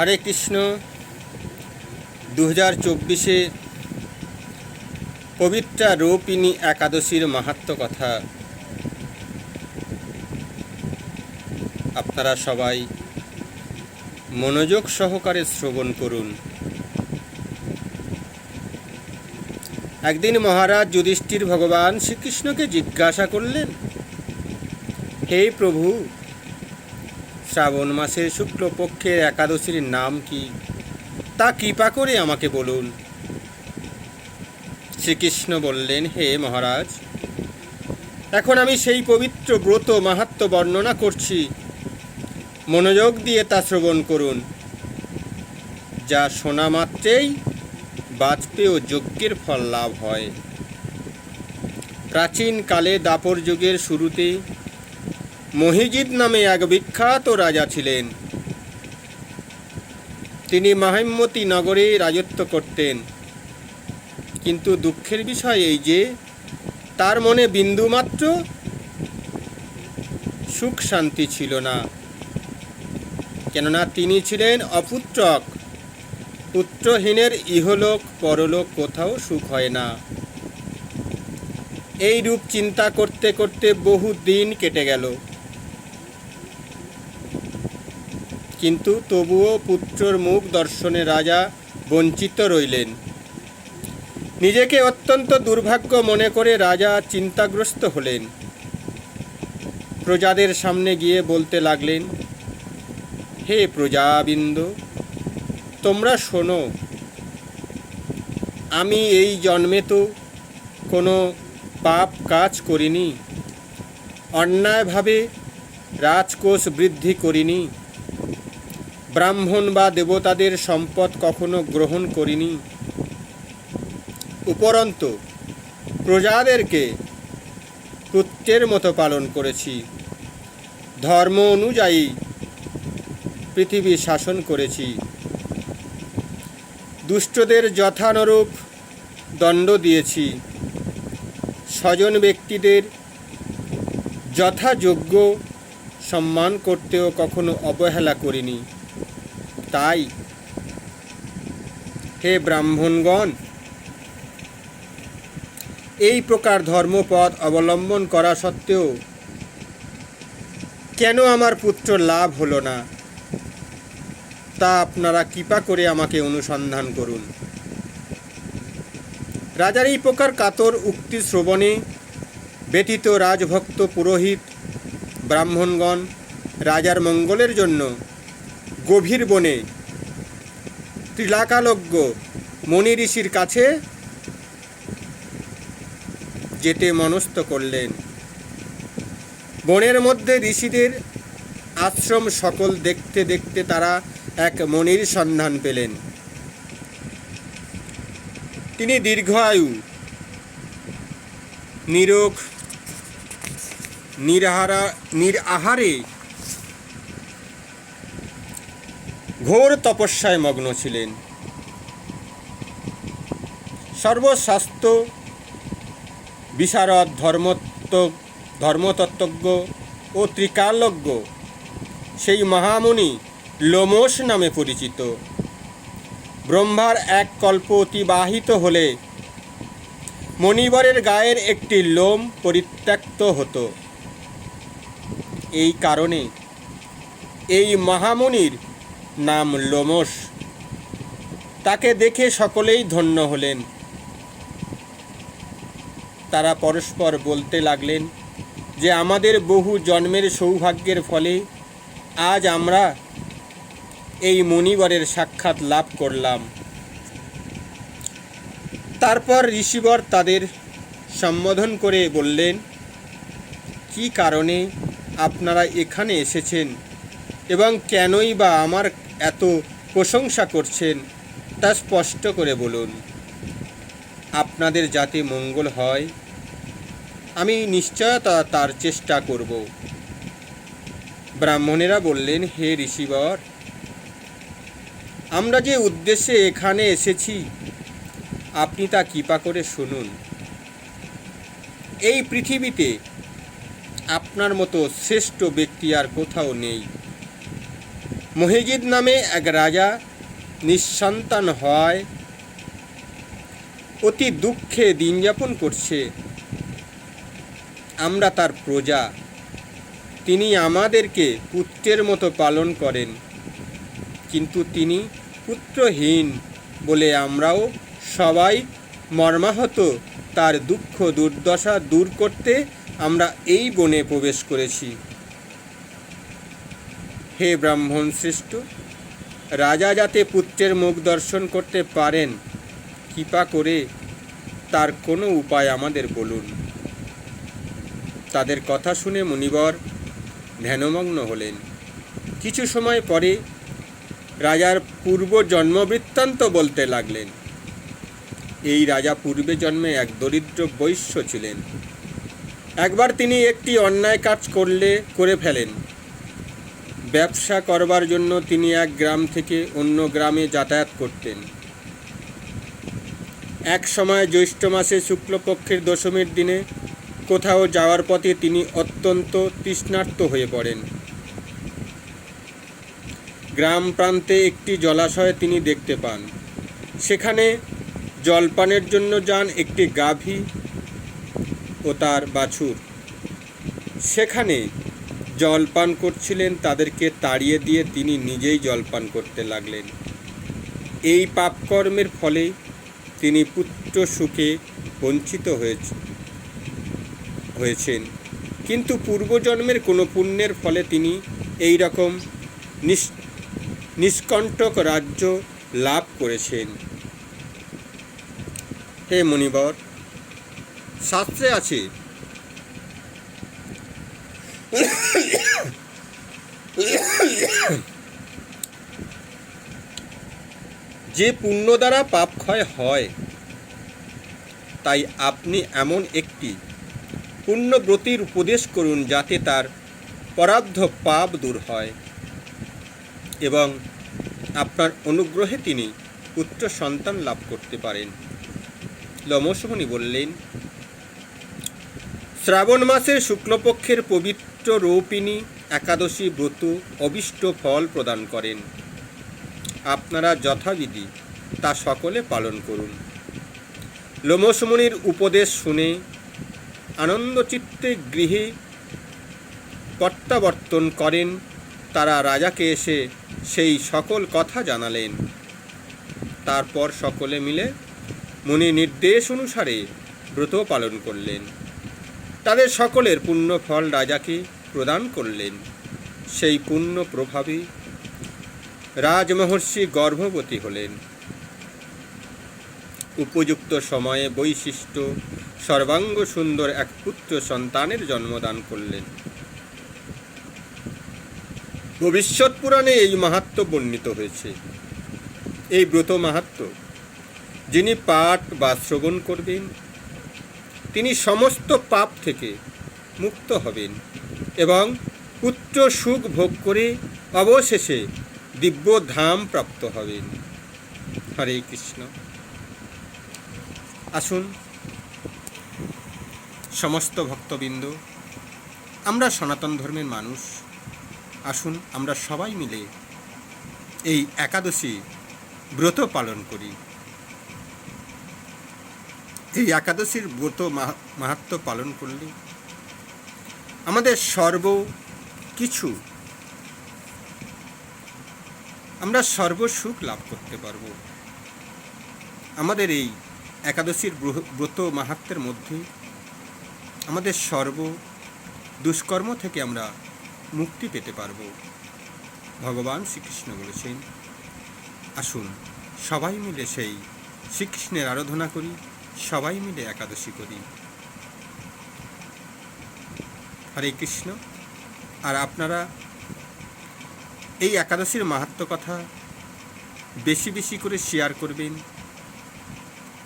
হরে কৃষ্ণ। দু হাজার চব্বিশে পবিত্রা রৌপিনী একাদশীর মাহাত্ম কথা। আপনারা সবাই মনোযোগ সহকারে শ্রবণ করুন। একদিন মহারাজ যুধিষ্ঠির ভগবান শ্রীকৃষ্ণকে জিজ্ঞাসা করলেন, হে প্রভু শ্রাবণ মাসের শুক্লপক্ষের একাদশীর নাম কি? তা কৃপা করে আমাকে বলুন। শ্রীকৃষ্ণ বললেন, হে মহারাজ, এখন আমি সেই পবিত্র ব্রত মাহাত্ম বর্ণনা করছি। মনোযোগ দিয়ে তা শ্রবণ করুন। যা শোনা মাত্রেই বাজপেয় যজ্ঞের ফল লাভ হয়। প্রাচীনকালে দাপর যুগের শুরুতে মহিজিদ নামে এক বিখ্যাত রাজা ছিলেন। তিনি মাহিমতি নগরে রাজত্ব করতেন। কিন্তু দুঃখের বিষয় এই যে, তার মনে বিন্দুমাত্র সুখ শান্তি ছিল না। কেননা তিনি ছিলেন অপুত্রক। পুত্রহীনের ইহলোক পরলোক কোথাও সুখ হয় না। এই রূপ চিন্তা করতে করতে বহু দিন কেটে গেল। কিন্তু তবুও পুত্রর মুখ দর্শনে রাজা বঞ্চিত রইলেন। নিজেকে অত্যন্ত দুর্ভাগ্য মনে করে রাজা চিন্তাগ্রস্ত হলেন। প্রজাদের সামনে গিয়ে বলতে লাগলেন, হে প্রজাবিন্দ, তোমরা শোনো, আমি এই জন্মে তো কোনো পাপ কাজ করিনি, অন্যায়ভাবে রাজকোষ বৃদ্ধি করিনি। ব্রাহ্মণ বা দেবতাদের সম্পদ কখনো গ্রহণ করিনি। উপরন্তু, প্রজাদেরকে পুত্রের মতো পালন করেছি। ধর্ম অনুযায়ী পৃথিবী শাসন করেছি। দুষ্টদের যথানুরূপ দণ্ড দিয়েছি। স্বজন ব্যক্তিদের যথাযোগ্য সম্মান করতেও কখনো অবহেলা করিনি। তাই হে ব্রাহ্মণগণ, এই প্রকার ধর্মপথ অবলম্বন করা সত্ত্বেও কেন আমার পুত্র লাভ হলো না? তা আপনারা কৃপা করে আমাকে অনুসন্ধান করুন। রাজার এই প্রকার কাতর উক্তি শ্রবণে ব্যতীত রাজভক্ত পুরোহিত, ব্রাহ্মণগণ, রাজার মঙ্গলের জন্য গভীর বনে। ত্রিলাকালজ্ঞ মণি ঋষির কাছে যেতে মনস্থ করলেন। বনের মধ্যে ঋষিদের আশ্রম সকল দেখতে দেখতে তারা এক মনির সন্ধান পেলেন। তিনি দীর্ঘায়ু নিরোগ, নিরাহারা, নিরাহারে ঘোর তপস্যায় মগ্ন ছিলেন। সর্বশাস্ত্র, বিশারদ ধর্মত্ব, ধর্মতত্ত্বজ্ঞ ও ত্রিকালজ্ঞ, সেই মহামুনি লোমস নামে পরিচিত। ব্রহ্মার এক কল্প অতিবাহিত হলে মণিবরের গায়ের একটি লোম পরিত্যক্ত হতো। এই কারণে এই মহামুনির নাম লোমস তাকে দেখে সকলেই ধন্য হলেন। তারা পরস্পর বলতে লাগলেন যে, আমাদের বহু জন্মের সৌভাগ্যের ফলে আজ আমরা এই মণিবরের সাক্ষাৎ লাভ করলাম। তারপর ঋষিবর তাদের সম্বোধন করে বললেন, কি কারণে আপনারা এখানে এসেছেন? এবং কেনই বা আমার এত প্রশংসা করছেন তা স্পষ্ট করে বলুন। আপনাদের যাতে মঙ্গল হয়, আমি নিশ্চয়তা তার চেষ্টা করব। ব্রাহ্মণেরা বললেন, হে ঋষিবর, আমরা যে উদ্দেশ্যে এখানে এসেছি, আপনি তা কৃপা করে শুনুন। এই পৃথিবীতে আপনার মতো শ্রেষ্ঠ ব্যক্তি আর কোথাও নেই। মহিজিদ নামে এক রাজা নিঃসন্তান হয়। অতি দুঃখে দিন যাপন করছে। আমরা তার প্রজা। তিনি আমাদেরকে পুত্রের মতো পালন করেন। কিন্তু তিনি পুত্রহীন বলে আমরাও সবাই মর্মাহত। তার দুঃখ দুর্দশা দূর করতে আমরা এই বনে প্রবেশ করেছি। হে ব্রাহ্মণ শ্রেষ্ঠ রাজা যাতে পুত্রের মুখ দর্শন করতে পারেন, কৃপা করে তার কোনো উপায় আমাদের বলুন। তাদের কথা শুনে মুনিবর ধ্যানমগ্ন হলেন। কিছু সময় পরে রাজার পূর্ব জন্মবৃত্তান্ত বলতে লাগলেন। এই রাজা পূর্বে জন্মে এক দরিদ্র বৈশ্য ছিলেন। একবার তিনি একটি অন্যায় কাজ করলে, করে ফেলেন। ব্যবসা করবার জন্য তিনি এক গ্রাম থেকে অন্য গ্রামে যাতায়াত করতেন। এক সময় জ্যৈষ্ঠ মাসে শুক্লপক্ষের দশমীর দিনে কোথাও যাওয়ার পথে তিনি অত্যন্ত তৃষ্ণার্ত হয়ে পড়েন। গ্রাম প্রান্তে একটি জলাশয় তিনি দেখতে পান। সেখানে জলপানের জন্য যান একটি গাভী ও তার বাছুর। সেখানে জলপান করছিলেন, তাদেরকে তাড়িয়ে দিয়ে তিনি নিজেই জলপান করতে লাগলেন। এই পাপকর্মের ফলে তিনি পুত্র সুখে বঞ্চিত হয়েছে, হয়েছেন। কিন্তু পূর্বজন্মের কোনো পুণ্যের ফলে তিনি এই রকম নিষ্কণ্টক রাজ্য লাভ করেছেন। হে মণিবর, শাস্ত্রে আছে। যে পুণ্য দ্বারা পাপ ক্ষয় হয়, তাই আপনি এমন একটি পুণ্যব্রতির উপদেশ করুন যাতে তার পরাব্ধ পাপ দূর হয় এবং আপনার অনুগ্রহে তিনি পুত্র সন্তান লাভ করতে পারেন। লমসমণি বললেন, শ্রাবণ মাসের শুক্লপক্ষের পবিত্র রৌপিনী একাদশী ব্রত অবিষ্ট ফল প্রদান করেন। আপনারা যথাবিধি তা সকলে পালন করুন। লোমসমণির উপদেশ শুনে আনন্দচিত্তে গৃহে প্রত্যাবর্তন করেন, তারা রাজাকে এসে সেই সকল কথা জানালেন। তারপর সকলে মিলে মুনি নির্দেশ অনুসারে ব্রত পালন করলেন। তাদের সকলের পুণ্য ফল রাজাকে প্রদান করলেন। সেই পুণ্য প্রভাবে রাজমহর্ষি গর্ভবতী হলেন। উপযুক্ত সময়ে বৈশিষ্ট্য, সর্বাঙ্গ সুন্দর এক পুত্র সন্তানের জন্মদান করলেন। ভবিষ্যৎ পুরাণে এই মাহাত্ম বর্ণিত হয়েছে। এই ব্রত মাহাত্ম যিনি পাঠ বা শ্রবণ করবেন, তিনি সমস্ত পাপ থেকে মুক্ত হবেন। এবং পুত্র সুখ ভোগ করে অবশেষে দিব্য ধাম প্রাপ্ত হবেন। হরে কৃষ্ণ। আসুন, সমস্ত ভক্তবৃন্দ, আমরা সনাতন ধর্মের মানুষ, আসুন আমরা সবাই মিলে এই একাদশী ব্রত পালন করি। এই একাদশীর ব্রত মাহা- মাহাত্ম্য পালন করলে আমাদের সর্ব কিছু, আমরা সর্বসুখ লাভ করতে পারব। আমাদের এই একাদশীর ব্রত মাহাত্মের মধ্যে আমাদের সর্ব দুষ্কর্ম থেকে আমরা মুক্তি পেতে পারব। ভগবান শ্রীকৃষ্ণ বলেছেন, আসুন সবাই মিলে সেই শ্রীকৃষ্ণের আরাধনা করি, সবাই মিলে একাদশী করি। হরে কৃষ্ণ। আর আপনারা এই একাদশীর মাহাত্ম কথা বেশি বেশি করে শেয়ার করবেন।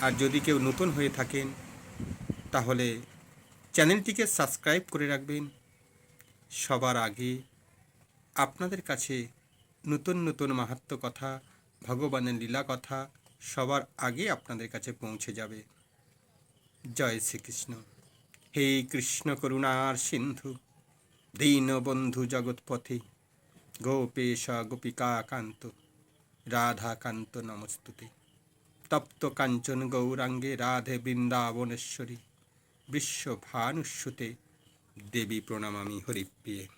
আর যদি কেউ নতুন হয়ে থাকেন, তাহলে চ্যানেলটিকে সাবস্ক্রাইব করে রাখবেন। সবার আগে আপনাদের কাছে নতুন নতুন মাহাত্ম কথা, ভগবানের লীলা কথা সবার আগে আপনাদের কাছে পৌঁছে যাবে। জয় শ্রীকৃষ্ণ। হে কৃষ্ণ করুণার সিন্ধু দীনবন্ধু জগৎপথে, গোপেশ গোপিকা গোপিকাকান্ত রাধাকান্ত নমস্তুতে। তপ্ত কাঞ্চন গৌরাঙ্গে রাধে বৃন্দাবনেশ্বরী বিশ্বভানুষ্যুতে দেবী প্রণামামি হরিপ্রিয়ে।